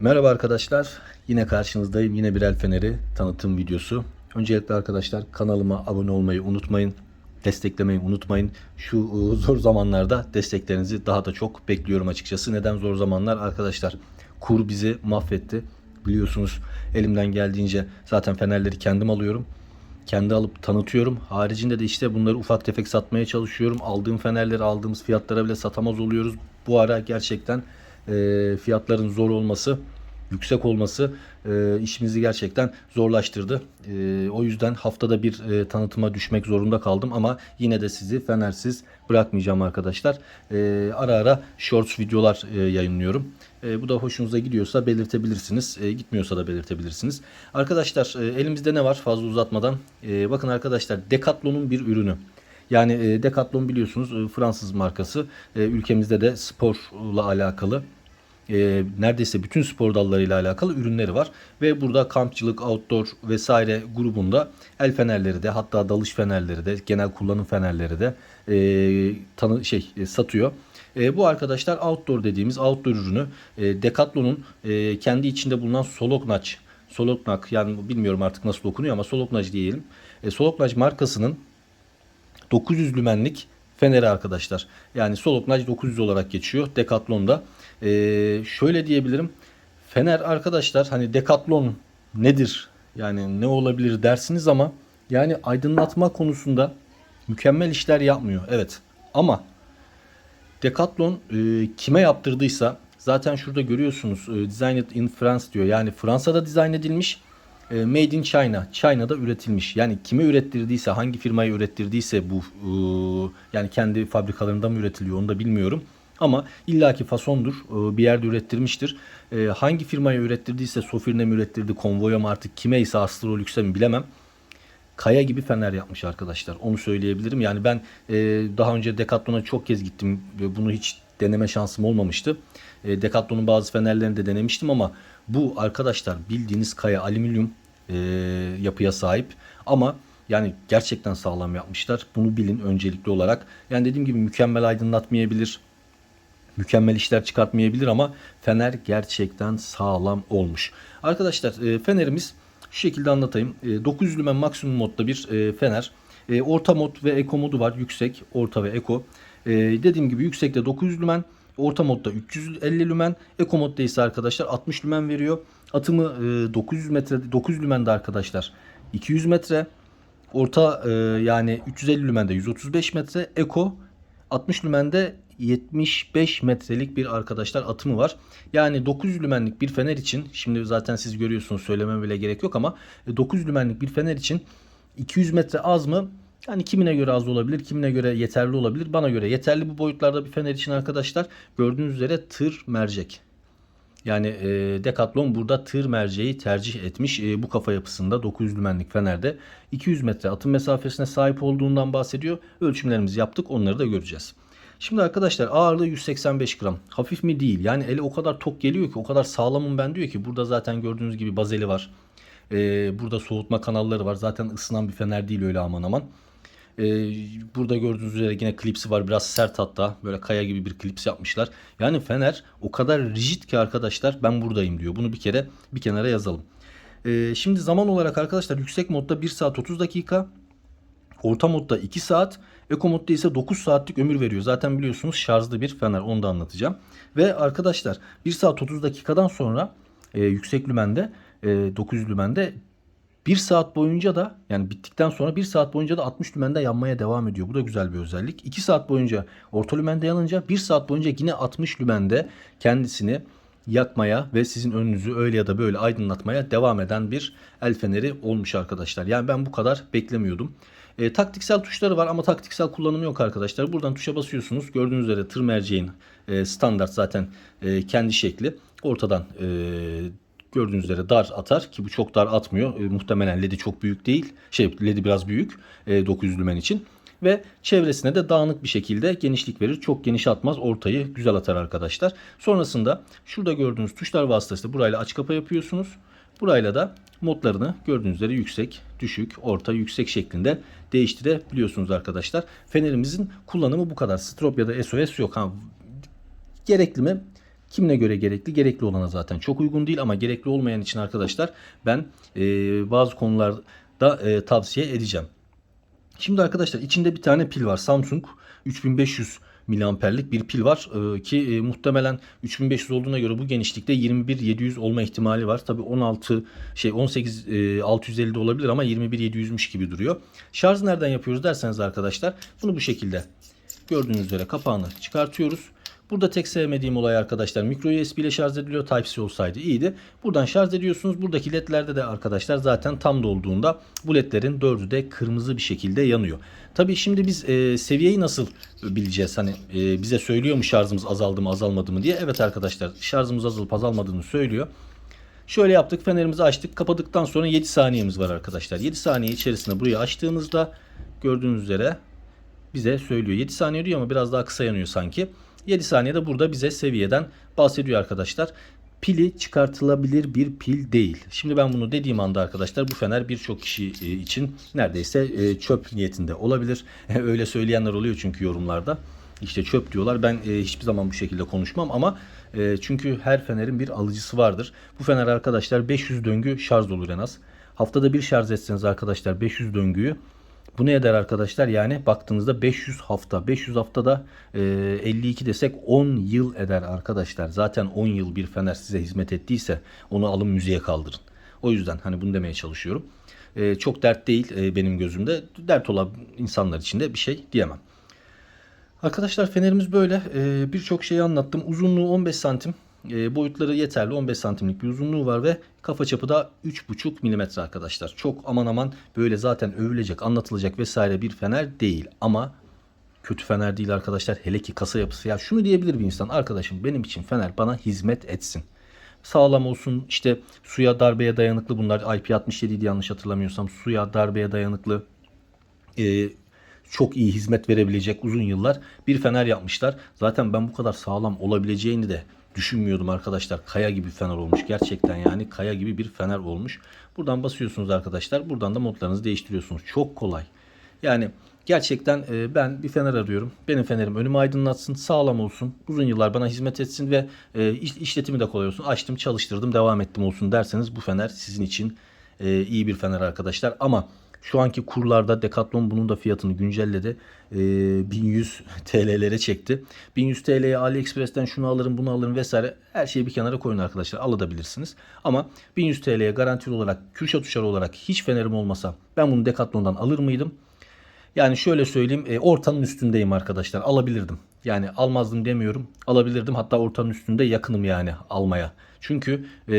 Merhaba arkadaşlar. Yine karşınızdayım. Yine bir el feneri tanıtım videosu. Öncelikle arkadaşlar kanalıma abone olmayı unutmayın. Desteklemeyi unutmayın. Şu e, zor zamanlarda desteklerinizi daha da çok bekliyorum açıkçası. Neden zor zamanlar arkadaşlar? Kur bizi mahvetti. Biliyorsunuz elimden geldiğince zaten fenerleri kendim alıyorum. Kendi alıp tanıtıyorum. Haricinde de işte bunları ufak tefek satmaya çalışıyorum. Aldığım fenerleri aldığımız fiyatlara bile satamaz oluyoruz. Bu ara gerçekten e, fiyatların zor olması, yüksek olması e, işimizi gerçekten zorlaştırdı. E, o yüzden haftada bir e, tanıtıma düşmek zorunda kaldım ama yine de sizi fenersiz bırakmayacağım arkadaşlar. E, ara ara shorts videolar e, yayınlıyorum. E, bu da hoşunuza gidiyorsa belirtebilirsiniz. E, gitmiyorsa da belirtebilirsiniz. Arkadaşlar e, elimizde ne var fazla uzatmadan? E, bakın arkadaşlar Decathlon'un bir ürünü. Yani e, Decathlon biliyorsunuz e, Fransız markası. E, ülkemizde de sporla alakalı e, neredeyse bütün spor dallarıyla alakalı ürünleri var. Ve burada kampçılık, outdoor vesaire grubunda el fenerleri de hatta dalış fenerleri de genel kullanım fenerleri de e, tanı şey e, satıyor. E, bu arkadaşlar outdoor dediğimiz outdoor ürünü e, Decathlon'un e, kendi içinde bulunan Soloknaç Soloknak yani bilmiyorum artık nasıl okunuyor ama Soloknaç diyelim. E, Soloknaç markasının 900 lümenlik feneri arkadaşlar. Yani Soloknaç 900 olarak geçiyor Decathlon'da. Ee, şöyle diyebilirim. Fener arkadaşlar hani Decathlon nedir? Yani ne olabilir dersiniz ama yani aydınlatma konusunda mükemmel işler yapmıyor. Evet ama Decathlon e, kime yaptırdıysa zaten şurada görüyorsunuz e, Designed in France diyor. Yani Fransa'da dizayn edilmiş e, Made in China. China'da üretilmiş. Yani kime ürettirdiyse, hangi firmaya ürettirdiyse bu e, yani kendi fabrikalarında mı üretiliyor onu da bilmiyorum. Ama illaki fasondur. e, Bir yerde ürettirmiştir. E, Hangi firmaya ürettirdiyse Sofirne mi ürettirdi, Konvoya mı artık kime ise Astrolüks'e mi bilemem. Kaya gibi fener yapmış arkadaşlar. Onu söyleyebilirim. Yani ben e, daha önce Decathlon'a çok kez gittim. Bunu hiç deneme şansım olmamıştı. Decathlon'un bazı fenerlerini de denemiştim ama bu arkadaşlar bildiğiniz kaya alüminyum yapıya sahip. Ama yani gerçekten sağlam yapmışlar. Bunu bilin öncelikli olarak. Yani dediğim gibi mükemmel aydınlatmayabilir mükemmel işler çıkartmayabilir ama fener gerçekten sağlam olmuş. Arkadaşlar e, fenerimiz şu şekilde anlatayım. E, 900 lümen maksimum modda bir e, fener. E, orta mod ve eko modu var. Yüksek, orta ve eko. E, dediğim gibi yüksekte 900 lümen, orta modda 350 lümen, eko modda ise arkadaşlar 60 lümen veriyor. Atımı e, 900 metre 900 lümende arkadaşlar 200 metre. Orta e, yani 350 lümende 135 metre. Eko 60 lümende 75 metrelik bir arkadaşlar atımı var. Yani 900 lümenlik bir fener için şimdi zaten siz görüyorsunuz söylemem bile gerek yok ama 900 lümenlik bir fener için 200 metre az mı? Yani kimine göre az olabilir, kimine göre yeterli olabilir. Bana göre yeterli bu boyutlarda bir fener için arkadaşlar gördüğünüz üzere tır mercek. Yani e, Decathlon burada tır merceği tercih etmiş. E, bu kafa yapısında 900 lümenlik fenerde 200 metre atım mesafesine sahip olduğundan bahsediyor. Ölçümlerimizi yaptık onları da göreceğiz. Şimdi arkadaşlar ağırlığı 185 gram. Hafif mi değil. Yani eli o kadar tok geliyor ki o kadar sağlamım ben diyor ki burada zaten gördüğünüz gibi bazeli var. Ee, burada soğutma kanalları var. Zaten ısınan bir fener değil öyle aman aman. Ee, burada gördüğünüz üzere yine klipsi var. Biraz sert hatta. Böyle kaya gibi bir klips yapmışlar. Yani fener o kadar rigid ki arkadaşlar ben buradayım diyor. Bunu bir kere bir kenara yazalım. Ee, şimdi zaman olarak arkadaşlar yüksek modda 1 saat 30 dakika. Orta modda 2 saat. Eko modda ise 9 saatlik ömür veriyor. Zaten biliyorsunuz şarjlı bir fener. Onu da anlatacağım. Ve arkadaşlar 1 saat 30 dakikadan sonra e, yüksek lümende e, 900 lümende 1 saat boyunca da yani bittikten sonra 1 saat boyunca da 60 lümende yanmaya devam ediyor. Bu da güzel bir özellik. 2 saat boyunca orta lümende yanınca 1 saat boyunca yine 60 lümende kendisini yakmaya ve sizin önünüzü öyle ya da böyle aydınlatmaya devam eden bir el feneri olmuş arkadaşlar. Yani ben bu kadar beklemiyordum. E, taktiksel tuşları var ama taktiksel kullanımı yok arkadaşlar. Buradan tuşa basıyorsunuz. Gördüğünüz üzere tır merceğin e, standart zaten e, kendi şekli. Ortadan e, gördüğünüz üzere dar atar ki bu çok dar atmıyor. E, muhtemelen ledi çok büyük değil. Şey ledi biraz büyük e, 900 lümen için. Ve çevresine de dağınık bir şekilde genişlik verir. Çok geniş atmaz. Ortayı güzel atar arkadaşlar. Sonrasında şurada gördüğünüz tuşlar vasıtasıyla burayla aç kapa yapıyorsunuz. Burayla da modlarını gördüğünüz üzere yüksek, düşük, orta, yüksek şeklinde değiştirebiliyorsunuz arkadaşlar. Fenerimizin kullanımı bu kadar. Strop ya da SOS yok. Ha, gerekli mi? Kimine göre gerekli? Gerekli olana zaten çok uygun değil ama gerekli olmayan için arkadaşlar ben e, bazı konularda e, tavsiye edeceğim. Şimdi arkadaşlar içinde bir tane pil var. Samsung 3500 miliamperlik bir pil var Ee, ki e, muhtemelen 3500 olduğuna göre bu genişlikte 21700 olma ihtimali var. Tabi 16 şey 18 e, 650 de olabilir ama 21700'müş gibi duruyor. Şarj nereden yapıyoruz derseniz arkadaşlar bunu bu şekilde gördüğünüz üzere kapağını çıkartıyoruz. Burada tek sevmediğim olay arkadaşlar micro USB ile şarj ediliyor. Type-C olsaydı iyiydi. Buradan şarj ediyorsunuz. Buradaki ledlerde de arkadaşlar zaten tam dolduğunda bu ledlerin dördü de kırmızı bir şekilde yanıyor. Tabii şimdi biz e, seviyeyi nasıl bileceğiz? Hani e, bize söylüyor mu şarjımız azaldı mı azalmadı mı diye. Evet arkadaşlar şarjımız azalıp azalmadığını söylüyor. Şöyle yaptık fenerimizi açtık kapadıktan sonra 7 saniyemiz var arkadaşlar. 7 saniye içerisinde burayı açtığımızda gördüğünüz üzere bize söylüyor. 7 saniye diyor ama biraz daha kısa yanıyor sanki. 7 saniyede burada bize seviyeden bahsediyor arkadaşlar. Pili çıkartılabilir bir pil değil. Şimdi ben bunu dediğim anda arkadaşlar bu fener birçok kişi e, için neredeyse e, çöp niyetinde olabilir. Öyle söyleyenler oluyor çünkü yorumlarda. İşte çöp diyorlar. Ben e, hiçbir zaman bu şekilde konuşmam ama çünkü her fenerin bir alıcısı vardır. Bu fener arkadaşlar 500 döngü şarj olur en az. Haftada bir şarj etseniz arkadaşlar 500 döngüyü bu ne eder arkadaşlar? Yani baktığınızda 500 hafta. 500 haftada e, 52 desek 10 yıl eder arkadaşlar. Zaten 10 yıl bir fener size hizmet ettiyse onu alın müziğe kaldırın. O yüzden hani bunu demeye çalışıyorum. E, çok dert değil e, benim gözümde. Dert olan insanlar için de bir şey diyemem. Arkadaşlar fenerimiz böyle. E, Birçok şeyi anlattım. Uzunluğu 15 santim. E, boyutları yeterli 15 santimlik bir uzunluğu var ve kafa çapı da 3,5 milimetre arkadaşlar. Çok aman aman böyle zaten övülecek anlatılacak vesaire bir fener değil ama kötü fener değil arkadaşlar. Hele ki kasa yapısı ya şunu diyebilir bir insan arkadaşım benim için fener bana hizmet etsin. Sağlam olsun işte suya darbeye dayanıklı bunlar IP67 idi yanlış hatırlamıyorsam suya darbeye dayanıklı e, çok iyi hizmet verebilecek uzun yıllar bir fener yapmışlar. Zaten ben bu kadar sağlam olabileceğini de düşünmüyordum arkadaşlar. Kaya gibi fener olmuş. Gerçekten yani kaya gibi bir fener olmuş. Buradan basıyorsunuz arkadaşlar. Buradan da modlarınızı değiştiriyorsunuz. Çok kolay. Yani gerçekten e, ben bir fener arıyorum. Benim fenerim önümü aydınlatsın, sağlam olsun, uzun yıllar bana hizmet etsin ve e, iş, işletimi de kolay olsun. Açtım, çalıştırdım, devam ettim olsun derseniz bu fener sizin için e, iyi bir fener arkadaşlar. Ama şu anki kurlarda Decathlon bunun da fiyatını güncelledi. E, 1100 TL'lere çekti. 1100 TL'ye AliExpress'ten şunu alırım bunu alırım vesaire her şeyi bir kenara koyun arkadaşlar alabilirsiniz. Ama 1100 TL'ye garantili olarak Kürşat Uşar olarak hiç fenerim olmasa ben bunu Decathlon'dan alır mıydım? Yani şöyle söyleyeyim e, ortanın üstündeyim arkadaşlar alabilirdim. Yani almazdım demiyorum alabilirdim hatta ortanın üstünde yakınım yani almaya. Çünkü e,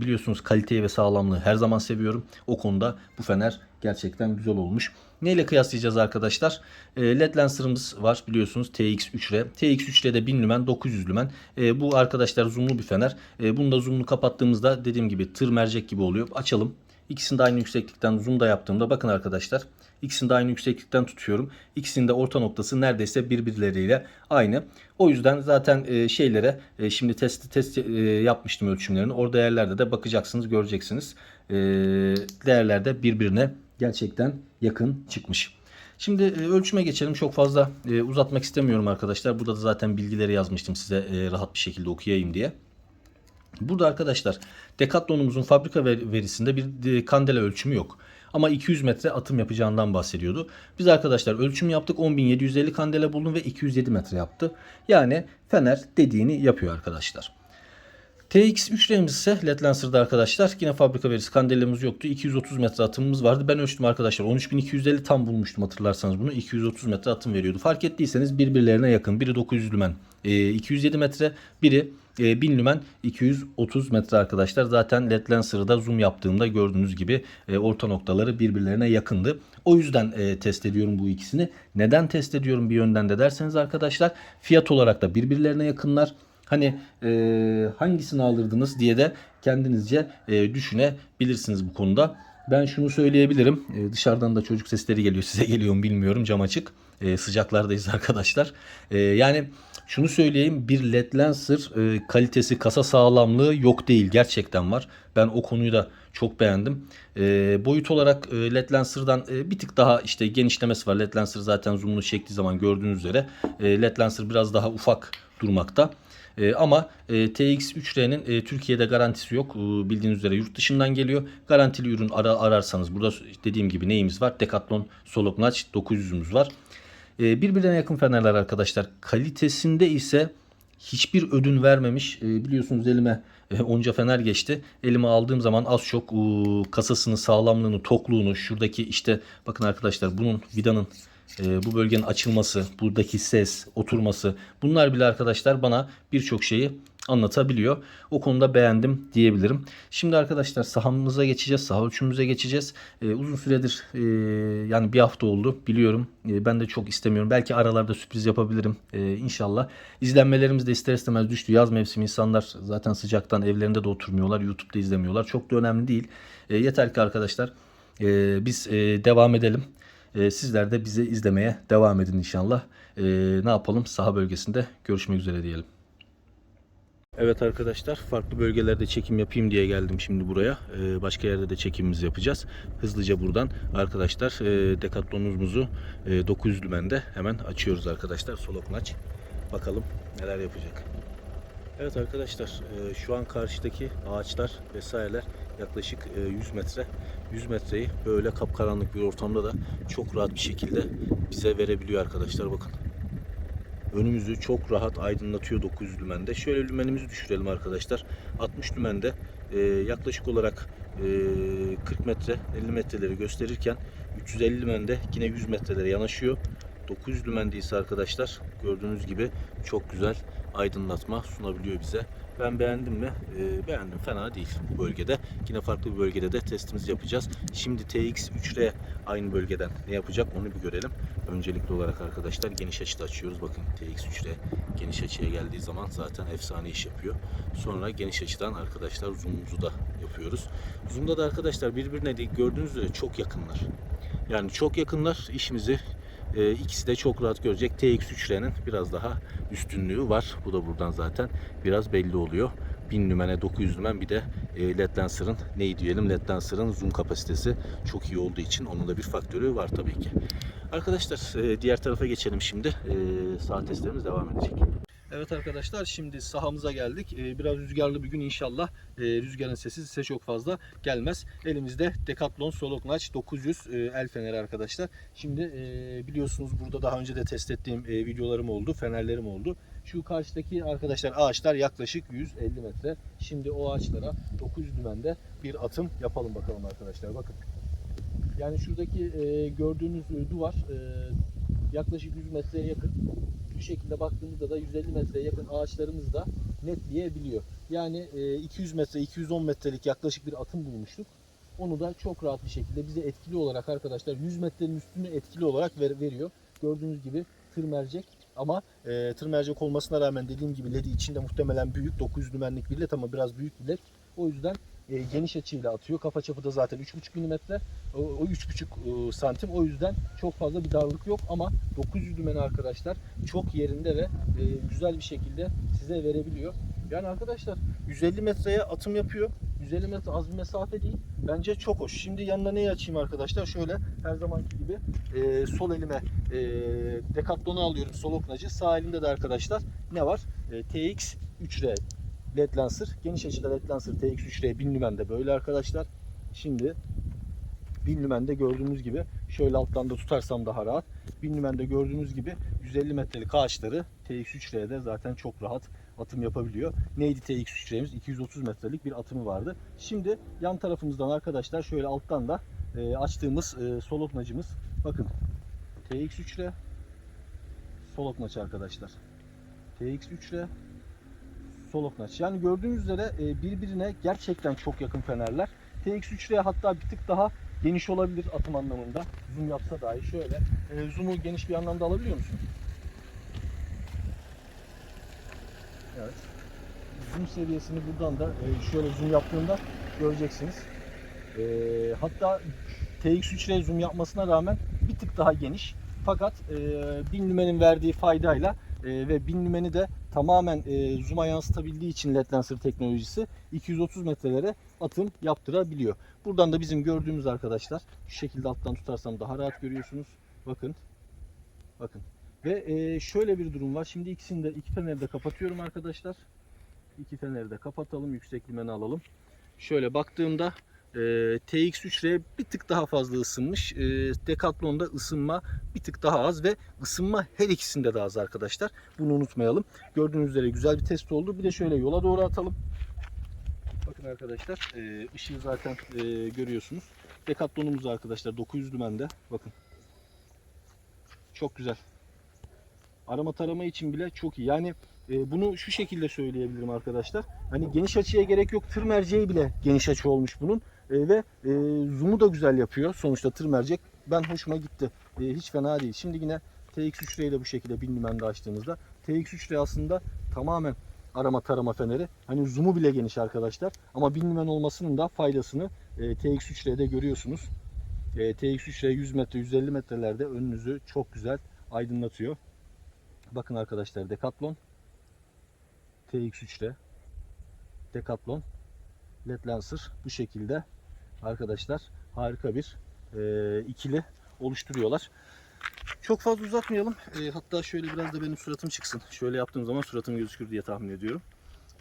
biliyorsunuz kaliteyi ve sağlamlığı her zaman seviyorum. O konuda bu fener gerçekten güzel olmuş. Neyle kıyaslayacağız arkadaşlar? E, LED lenserımız var biliyorsunuz TX3R. TX3R'de 1000 lümen 900 lümen. E, bu arkadaşlar zoomlu bir fener. E, bunu da zoomlu kapattığımızda dediğim gibi tır mercek gibi oluyor. Açalım. İkisini de aynı yükseklikten zoom'da yaptığımda bakın arkadaşlar. İkisini de aynı yükseklikten tutuyorum. İkisinin de orta noktası neredeyse birbirleriyle aynı. O yüzden zaten e, şeylere e, şimdi test test e, yapmıştım ölçümlerini. Orada yerlerde de bakacaksınız, göreceksiniz. Değerlerde birbirine gerçekten yakın çıkmış. Şimdi ölçüme geçelim. Çok fazla uzatmak istemiyorum arkadaşlar. Burada da zaten bilgileri yazmıştım size rahat bir şekilde okuyayım diye. Burada arkadaşlar Decathlon'umuzun fabrika verisinde bir kandela ölçümü yok. Ama 200 metre atım yapacağından bahsediyordu. Biz arkadaşlar ölçüm yaptık. 10.750 kandela buldum ve 207 metre yaptı. Yani Fener dediğini yapıyor arkadaşlar. TX3R'miz ise LED Lancer'da arkadaşlar. Yine fabrika verisi kandelemiz yoktu. 230 metre atımımız vardı. Ben ölçtüm arkadaşlar. 13.250 tam bulmuştum hatırlarsanız bunu. 230 metre atım veriyordu. Fark ettiyseniz birbirlerine yakın. Biri 900 lümen 207 metre. Biri 1000 lümen 230 metre arkadaşlar. Zaten LED Lancer'da zoom yaptığımda gördüğünüz gibi e, orta noktaları birbirlerine yakındı. O yüzden e, test ediyorum bu ikisini. Neden test ediyorum bir yönden de derseniz arkadaşlar fiyat olarak da birbirlerine yakınlar. Hani e, hangisini alırdınız diye de kendinizce e, düşünebilirsiniz bu konuda. Ben şunu söyleyebilirim. E, dışarıdan da çocuk sesleri geliyor. Size geliyor mu bilmiyorum. Cam açık. E, sıcaklardayız arkadaşlar. E, yani şunu söyleyeyim. Bir LED Lancer e, kalitesi, kasa sağlamlığı yok değil. Gerçekten var. Ben o konuyu da çok beğendim. E, boyut olarak e, LED Lancer'dan e, bir tık daha işte genişlemesi var. LED Lancer zaten zoom'unu çektiği zaman gördüğünüz üzere e, LED Lancer biraz daha ufak durmakta. E, ama e, TX3R'nin e, Türkiye'de garantisi yok. E, bildiğiniz üzere yurt dışından geliyor. Garantili ürün ara, ararsanız burada dediğim gibi neyimiz var? Decathlon Solok Notch 900'ümüz var. E, birbirine yakın fenerler arkadaşlar. Kalitesinde ise hiçbir ödün vermemiş. E, biliyorsunuz elime e, onca fener geçti. Elime aldığım zaman az çok e, kasasını, sağlamlığını, tokluğunu, şuradaki işte bakın arkadaşlar bunun vidanın e, bu bölgenin açılması, buradaki ses, oturması bunlar bile arkadaşlar bana birçok şeyi anlatabiliyor. O konuda beğendim diyebilirim. Şimdi arkadaşlar sahamımıza geçeceğiz. Saha ölçümümüze geçeceğiz. Ee, uzun süredir e, yani bir hafta oldu biliyorum. E, ben de çok istemiyorum. Belki aralarda sürpriz yapabilirim e, inşallah. İzlenmelerimiz de ister istemez düştü. Yaz mevsimi insanlar zaten sıcaktan evlerinde de oturmuyorlar. YouTube'da izlemiyorlar. Çok da önemli değil. E, yeter ki arkadaşlar e, biz e, devam edelim. E, sizler de bizi izlemeye devam edin inşallah. E, ne yapalım? Saha bölgesinde görüşmek üzere diyelim. Evet arkadaşlar farklı bölgelerde çekim yapayım diye geldim şimdi buraya. Ee, başka yerde de çekimimizi yapacağız. Hızlıca buradan arkadaşlar e, Decathlon'umuzu e, 900 lümende hemen açıyoruz arkadaşlar. Solok maç. Bakalım neler yapacak. Evet arkadaşlar e, şu an karşıdaki ağaçlar vesaireler yaklaşık e, 100 metre. 100 metreyi böyle kapkaranlık bir ortamda da çok rahat bir şekilde bize verebiliyor arkadaşlar bakın. Önümüzü çok rahat aydınlatıyor 900 lümende. Şöyle lümenimizi düşürelim arkadaşlar. 60 lümende e, yaklaşık olarak e, 40 metre 50 metreleri gösterirken 350 lümende yine 100 metrelere yanaşıyor. 900 lümende ise arkadaşlar gördüğünüz gibi çok güzel aydınlatma sunabiliyor bize. Ben beğendim mi? Ee, beğendim. Fena değil bu bölgede. Yine farklı bir bölgede de testimizi yapacağız. Şimdi TX3R aynı bölgeden ne yapacak onu bir görelim. Öncelikli olarak arkadaşlar geniş açıda açıyoruz. Bakın TX3R geniş açıya geldiği zaman zaten efsane iş yapıyor. Sonra geniş açıdan arkadaşlar zoom'umuzu da yapıyoruz. Zoom'da da arkadaşlar birbirine değil gördüğünüz üzere çok yakınlar. Yani çok yakınlar işimizi e, ikisi de çok rahat görecek. TX3R'nin biraz daha üstünlüğü var. Bu da buradan zaten biraz belli oluyor. 1000 lümene 900 lümen bir de e, LED Lancer'ın neyi diyelim LED Lancer'ın zoom kapasitesi çok iyi olduğu için onun da bir faktörü var tabii ki. Arkadaşlar e, diğer tarafa geçelim şimdi. E, saat testlerimiz devam edecek. Evet arkadaşlar şimdi sahamıza geldik. Ee, biraz rüzgarlı bir gün inşallah. Ee, rüzgarın sesi size çok fazla gelmez. Elimizde Decathlon Solok Notch 900 e, el feneri arkadaşlar. Şimdi e, biliyorsunuz burada daha önce de test ettiğim e, videolarım oldu, fenerlerim oldu. Şu karşıdaki arkadaşlar ağaçlar yaklaşık 150 metre. Şimdi o ağaçlara 900 dümende bir atım yapalım bakalım arkadaşlar. Bakın. Yani şuradaki gördüğünüz duvar yaklaşık 100 metreye yakın bu şekilde baktığımızda da 150 metreye yakın ağaçlarımız da netleyebiliyor. Yani e, 200 metre, 210 metrelik yaklaşık bir atım bulmuştuk. Onu da çok rahat bir şekilde bize etkili olarak arkadaşlar 100 metrenin üstünü etkili olarak ver, veriyor. Gördüğünüz gibi tır mercek ama e, tır mercek olmasına rağmen dediğim gibi LED'i içinde muhtemelen büyük 900 lümenlik bir led ama biraz büyük bir led. O yüzden e, geniş açıyla atıyor. Kafa çapı da zaten 3,5 mm. O, o 3,5 e, santim. O yüzden çok fazla bir darlık yok ama 900 lümen arkadaşlar çok yerinde ve e, güzel bir şekilde size verebiliyor. Yani arkadaşlar 150 metreye atım yapıyor. 150 metre az bir mesafe değil. Bence çok hoş. Şimdi yanına neyi açayım arkadaşlar? Şöyle her zamanki gibi e, sol elime e, Decathlon'u alıyorum. Sol oknacı. Sağ elimde de arkadaşlar ne var? E, TX 3R LED Lancer. Geniş açıda LED Lancer TX3R 1000 lümende böyle arkadaşlar. Şimdi 1000 lümende gördüğünüz gibi şöyle alttan da tutarsam daha rahat. 1000 lümende gördüğünüz gibi 150 metrelik ağaçları TX3R'de zaten çok rahat atım yapabiliyor. Neydi TX3R'miz? 230 metrelik bir atımı vardı. Şimdi yan tarafımızdan arkadaşlar şöyle alttan da e, açtığımız e, sol oknacımız. Bakın TX3R sol oknaç arkadaşlar. TX3R sol oknaç. Yani gördüğünüz üzere e, birbirine gerçekten çok yakın fenerler. TX3R hatta bir tık daha geniş olabilir atım anlamında. Zoom yapsa dahi şöyle. E, zoom'u geniş bir anlamda alabiliyor musun? Evet. Zoom seviyesini buradan da e, şöyle zoom yaptığımda göreceksiniz. Hatta TX3R zoom yapmasına rağmen bir tık daha geniş. Fakat e, 1000 lümenin verdiği faydayla e, ve 1000 lümeni de tamamen e, zoom'a yansıtabildiği için LED Lancer teknolojisi 230 metrelere atım yaptırabiliyor. Buradan da bizim gördüğümüz arkadaşlar şu şekilde alttan tutarsam daha rahat görüyorsunuz. Bakın. Bakın. Ve e, şöyle bir durum var. Şimdi ikisini de iki feneri de kapatıyorum arkadaşlar. İki feneri de kapatalım. Yüksek limeni alalım. Şöyle baktığımda e, TX3R bir tık daha fazla ısınmış. E, Decathlon'da ısınma bir tık daha az ve ısınma her ikisinde de az arkadaşlar. Bunu unutmayalım. Gördüğünüz üzere güzel bir test oldu. Bir de şöyle yola doğru atalım. Bakın arkadaşlar e, ışığı zaten görüyorsunuz. Decathlon'umuz arkadaşlar 900 lümende. Bakın. Çok güzel. Arama tarama için bile çok iyi. Yani bunu şu şekilde söyleyebilirim arkadaşlar. Hani geniş açıya gerek yok. Tır merceği bile geniş açı olmuş bunun. E, ve e, zoom'u da güzel yapıyor. Sonuçta tır mercek. Ben hoşuma gitti. E, hiç fena değil. Şimdi yine TX3R'yi de bu şekilde bin lümende açtığımızda. TX3R aslında tamamen arama tarama feneri. Hani zoom'u bile geniş arkadaşlar. Ama bin lümen olmasının da faydasını e, TX3R'de görüyorsunuz. E, TX3R 100 metre 150 metrelerde önünüzü çok güzel aydınlatıyor. Bakın arkadaşlar Decathlon TX3'te Decathlon LED Lancer bu şekilde arkadaşlar harika bir e, ikili oluşturuyorlar. Çok fazla uzatmayalım. E, hatta şöyle biraz da benim suratım çıksın. Şöyle yaptığım zaman suratım gözükür diye tahmin ediyorum.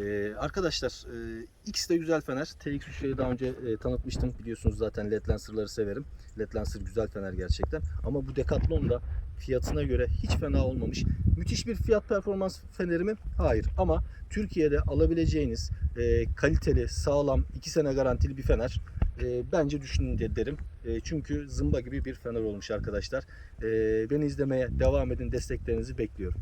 E, arkadaşlar e, X de güzel fener. TX3'ü daha önce e, tanıtmıştım. Biliyorsunuz zaten LED Lancer'ları severim. LED Lancer güzel fener gerçekten. Ama bu Decathlon da fiyatına göre hiç fena olmamış. Müthiş bir fiyat performans feneri mi? Hayır. Ama Türkiye'de alabileceğiniz e, kaliteli, sağlam, 2 sene garantili bir fener e, bence düşünün de derim. E, çünkü zımba gibi bir fener olmuş arkadaşlar. E, beni izlemeye devam edin. Desteklerinizi bekliyorum.